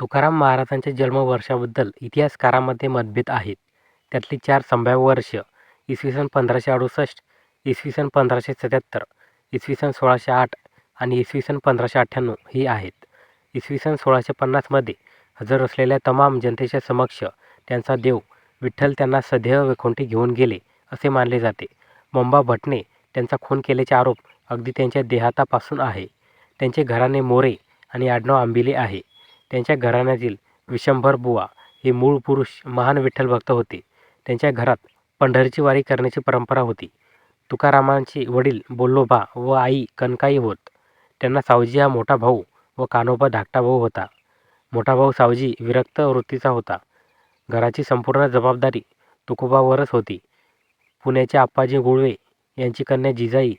तुकाराम महाराजांच्या जन्मवर्षाबद्दल इतिहासकारांमध्ये मतभेद आहेत. त्यातली चार संभाव्य वर्ष इसवी सन पंधराशे अडुसष्ट, इसवी सन पंधराशे सत्याहत्तर, इसवी सन सोळाशे आठ आणि इसवी सन पंधराशे अठ्ठ्याण्णव ही आहेत. इसवी सन सोळाशे पन्नासमध्ये हजर असलेल्या तमाम जनतेच्या समक्ष त्यांचा देव विठ्ठल त्यांना सदैव वैकुंठी घेऊन गेले असे मानले जाते. मंबा भटने त्यांचा खून केल्याचे आरोप अगदी त्यांच्या देहातापासून आहे. त्यांचे घराणे मोरे आणि आडनाव आंबिले आहे. त्यांच्या घराण्यातील विशंभर बुवा हे मूळ पुरुष महान विठ्ठल भक्त होते. त्यांच्या घरात पंढरीची वारी करण्याची परंपरा होती. तुकारामांचे वडील बोल्लोबा व आई कनकाई होत. त्यांना सावजी हा मोठा भाऊ व कानोबा धाकटा भाऊ होता. मोठा भाऊ सावजी विरक्त वृत्तीचा होता. घराची संपूर्ण जबाबदारी तुकोबावरच होती. पुण्याचे आप्पाजी गुळवे यांची कन्या जिजाई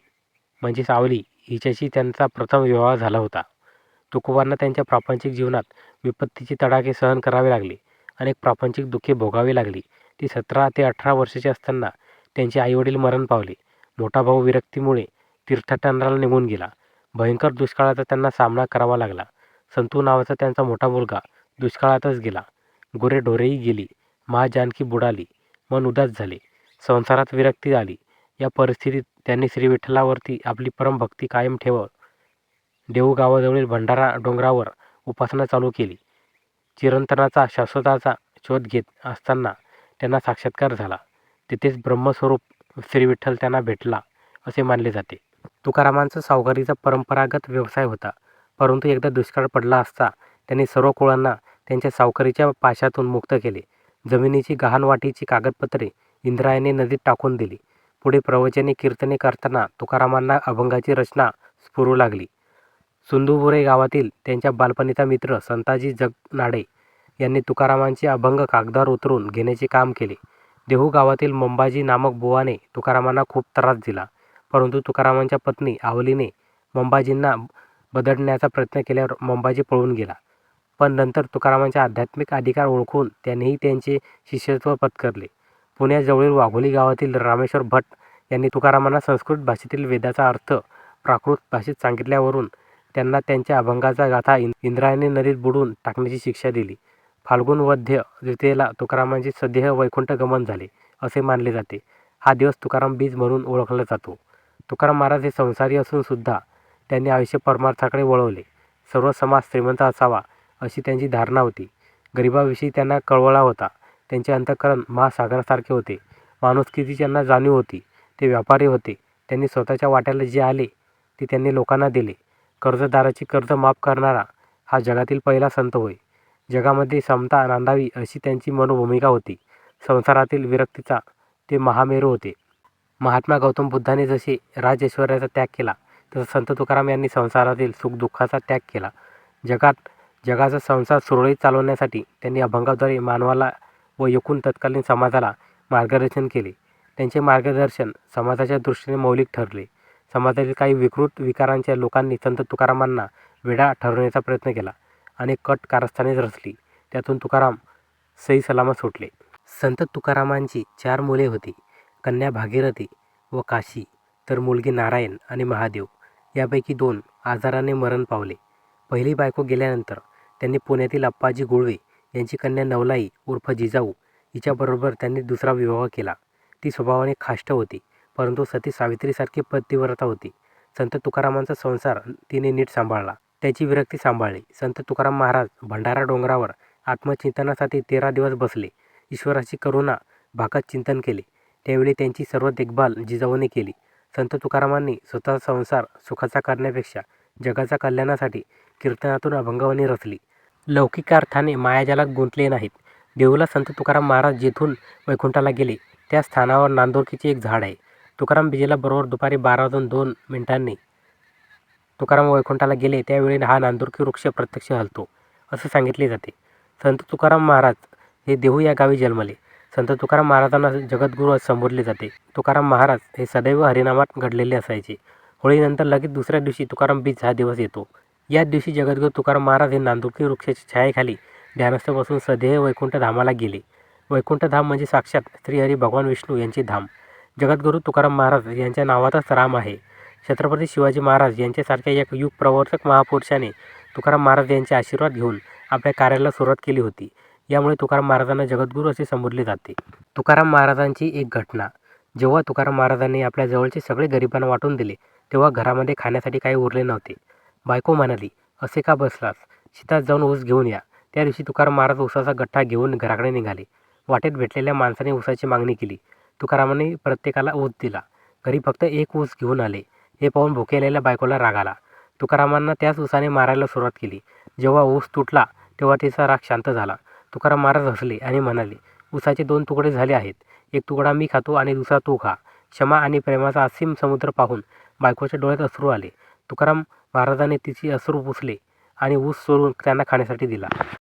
म्हणजे सावली हिच्याशी त्यांचा प्रथम विवाह झाला होता. तुकोबांना त्यांच्या प्रापंचिक जीवनात विपत्तीचे तडाखे सहन करावे लागले. अनेक प्रापंचिक दुःखे भोगावी लागली. ते सतरा ते अठरा वर्षाचे असताना त्यांचे आईवडील मरण पावले. मोठा भाऊ विरक्तीमुळे तीर्थाटनाला निघून गेला. भयंकर दुष्काळाचा त्यांना सामना करावा लागला. संतू नावाचा त्यांचा मोठा मुलगा दुष्काळातच गेला. गुरेढोरेही गेली. महाजानकी बुडाली. मन उदास झाले. संसारात विरक्ती आली. या परिस्थितीत त्यांनी श्रीविठ्ठलावरती आपली परमभक्ती कायम ठेवत देहू गावाजवळील भंडारा डोंगरावर उपासना चालू केली. चिरंतनाचा शाश्वताचा शोध घेत असताना त्यांना साक्षात्कार झाला. तिथेच ब्रह्मस्वरूप श्रीविठ्ठल त्यांना भेटला असे मानले जाते. तुकारामांचा सावकारीचा परंपरागत व्यवसाय होता. परंतु एकदा दुष्काळ पडला असता त्यांनी सर्व कुळांना त्यांच्या सावकारीच्या पाशातून मुक्त केले. जमिनीची गहाणवाटीची कागदपत्रे इंद्रायणी नदीत टाकून दिली. पुढे प्रवचने कीर्तने करताना तुकारामांना अभंगाची रचना स्फुरू लागली. सुंदुबुरे गावातील त्यांच्या बालपणीचा मित्र संताजी जगनाडे यांनी तुकारामांचे अभंग कागदावर उतरून घेण्याचे काम केले. देहू गावातील मंबाजी नामक बुवाने तुकारामांना खूप त्रास दिला. परंतु तुकारामांच्या पत्नी आवलीने मंबाजींना बदडण्याचा प्रयत्न केल्यावर मंबाजी पळून गेला. पण नंतर तुकारामांचे आध्यात्मिक अधिकार ओळखून त्यांनीही त्यांचे शिष्यत्व पत्करले. पुण्याजवळील वाघोली गावातील रामेश्वर भट यांनी तुकारामांना संस्कृत भाषेतील वेदाचा अर्थ प्राकृत भाषेत सांगितल्यावरून त्यांना त्यांच्या अभंगाचा गाथा इंद्रायणी नदीत बुडवून टाकण्याची शिक्षा दिली. फाल्गुन वद्य द्वितीयेला तुकारामांचे सदेह वैकुंठ गमन झाले असे मानले जाते. हा दिवस तुकाराम बीज म्हणून ओळखला जातो. तुकाराम महाराज हे संसारी असून सुद्धा त्यांनी आयुष्य परमार्थाकडे वळवले. सर्व समाज श्रीमंत असावा अशी त्यांची धारणा होती. गरिबाविषयी त्यांना कळवळा होता. त्यांचे अंतःकरण महासागरासारखे होते. माणुसकीची त्यांना जाणीव होती. ते व्यापारी होते. त्यांनी स्वतःच्या वाट्याला जे आले ते त्यांनी लोकांना दिले. कर्जदाराची कर्ज माफ करणारा हा जगातील पहिला संत होय. जगामध्ये समता नांदावी अशी त्यांची मनोभूमिका होती. संसारातील विरक्तीचा ते महामेरू होते. महात्मा गौतम बुद्धाने जसे राजऐश्वर्याचा त्याग केला तसं संत तुकाराम यांनी संसारातील सुखदुःखाचा त्याग केला. जगात जगाचा संसार सुरळीत चालवण्यासाठी त्यांनी अभंगाद्वारे मानवाला व एकूण तत्कालीन समाजाला मार्गदर्शन केले. त्यांचे मार्गदर्शन समाजाच्या दृष्टीने मौलिक ठरले. समाजातील काही विकृत विकारांच्या लोकांनी संत तुकारामांना वेडा ठरवण्याचा प्रयत्न केला. आणि कट कारस्थाने रचली. त्यातून तुकाराम सहीसलामत सुटले. संत तुकारामांची चार मुले होती. कन्या भागीरथी व काशी तर मुलगी नारायण आणि महादेव. यापैकी दोन आजाराने मरण पावले. पहिली बायको गेल्यानंतर त्यांनी पुण्यातील अप्पाजी गुळवे यांची कन्या नवलाई उर्फ जिजाऊ हिच्याबरोबर त्यांनी दुसरा विवाह केला. ती स्वभावाने खाष्ट होती. परंतु सती सावित्रीसारखी पतिव्रता होती. संत तुकारामांचा संसार तिने नीट सांभाळला. त्याची विरक्ती सांभाळली. संत तुकाराम महाराज भंडारा डोंगरावर आत्मचिंतनासाठी तेरा दिवस बसले. ईश्वराची करुणा भाकत चिंतन केले. त्यावेळी त्यांची सर्व देखभाल जिजाऊने केली. संत तुकारामांनी स्वतःचा संसार सुखाचा करण्यापेक्षा जगाच्या कल्याणासाठी कीर्तनातून अभंगवाणी रचली. लौकिक अर्थाने मायाजालात गुंतले नाहीत. देऊला संत तुकाराम महाराज जेथून वैकुंठाला गेले त्या स्थानावर नांदोरकीचे एक झाड आहे. तुकाराम बीजेला बरोबर दुपारी बारा वाजून दोन मिनिटांनी तुकाराम वैकुंठाला गेले त्यावेळी हा नांदुरकी वृक्ष प्रत्यक्ष हलतो असे सांगितले जाते. संत तुकाराम महाराज हे देहू या गावी जन्मले. संत तुकाराम महाराजांना जगद्गुरू संबोधले जाते. तुकाराम महाराज हे सदैव हरिनामात घडलेले असायचे. होळीनंतर लगेच दुसऱ्या दिवशी तुकाराम बीज हा दिवस येतो. याच दिवशी जगद्गुरू तुकाराम महाराज हे नांदोरकी वृक्षाच्या छायेखाली ध्यानस्थ बसून सदैव वैकुंठ धामाला गेले. वैकुंठ धाम म्हणजे साक्षात श्रीहरी भगवान विष्णू यांचे धाम. जगद्गुरू तुकाराम महाराज यांच्या नावातच राम आहे. छत्रपती शिवाजी महाराज यांच्यासारख्या एक युगप्रवर्तक महापुरुषाने तुकाराम महाराज यांचे आशीर्वाद घेऊन आपल्या कार्याला सुरुवात केली होती. यामुळे तुकाराम महाराजांना जगद्गुरू असे संबोधले जाते. तुकाराम महाराजांची एक घटना. जेव्हा तुकाराम महाराजांनी आपल्या जवळचे सगळे गरिबांना वाटून दिले तेव्हा घरामध्ये खाण्यासाठी काही उरले नव्हते. बायको म्हणाली असे का बसलास? शेतात जाऊन ऊस घेऊन या. त्या दिवशी तुकाराम महाराज ऊसाचा गठ्ठा घेऊन घराकडे निघाले. वाटेत भेटलेल्या माणसाने ऊसाची मागणी केली. तुकारामांनी प्रत्येकाला ऊस दिला. घरी फक्त एक ऊस घेऊन आले. हे पाहून भुकेलेल्या बायकोला राग आला. तुकारामांना त्याच ऊसाने मारायला सुरुवात केली. जेव्हा ऊस तुटला तेव्हा तिचा राग शांत झाला. तुकाराम महाराज हसले आणि म्हणाले ऊसाचे दोन तुकडे झाले आहेत. एक तुकडा मी खातो आणि दुसरा तू खा. क्षमा आणि प्रेमाचा असीम समुद्र पाहून बायकोच्या डोळ्यात अश्रू आले. तुकाराम महाराजांनी तिची अश्रू पुसले आणि ऊस सोडून त्यांना खाण्यासाठी दिला.